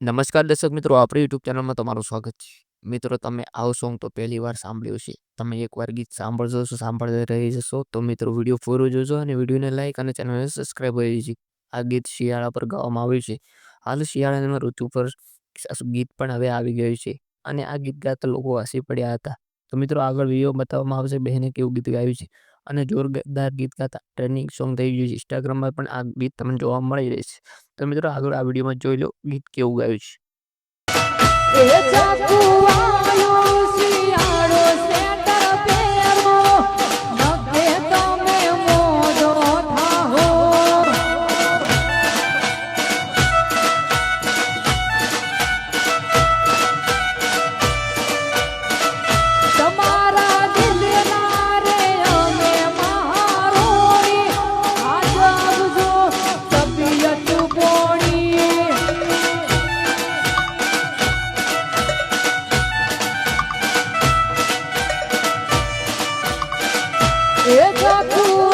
નમસ્કાર દર્શક મિત્રો, આપણી યુટ્યુબ ચેનલમાં તમારું સ્વાગત છે. મિત્રો, તમે આવો સોંગ તો પહેલી વાર સાંભળ્યું છે તમે એકવાર ગીત સાંભળજો છો સાંભળતા રહી જશો તો મિત્રો વીડિયો પૂરો જોજો અને વિડીયોને લાઈક અને ચેનલને સબસ્ક્રાઈબ કરી છે આ ગીત શિયાળા પર ગાવામાં આવ્યું છે. હાલ શિયાળાની ઋતુ પર ગીત પણ હવે આવી ગયું છે અને આ ગીત ગાતા લોકો હસી પડ્યા હતા. તો મિત્રો આગળ વીડિયો બતાવવામાં આવશે, બહેને કેવું ગીત ગાયું છે? અને જોરદાર ગીત ગાતા. ટ્રેન્ડિંગ સોંગ થઈ ગયું છે. ઇન્સ્ટાગ્રામમાં પણ આ ગીત તમને જોવા મળી રહેશે. તો મિત્રો આગળ આ વિડીયોમાં જોઈ લો ગીત કેવું ગાયું છે. એ ચાકુઆ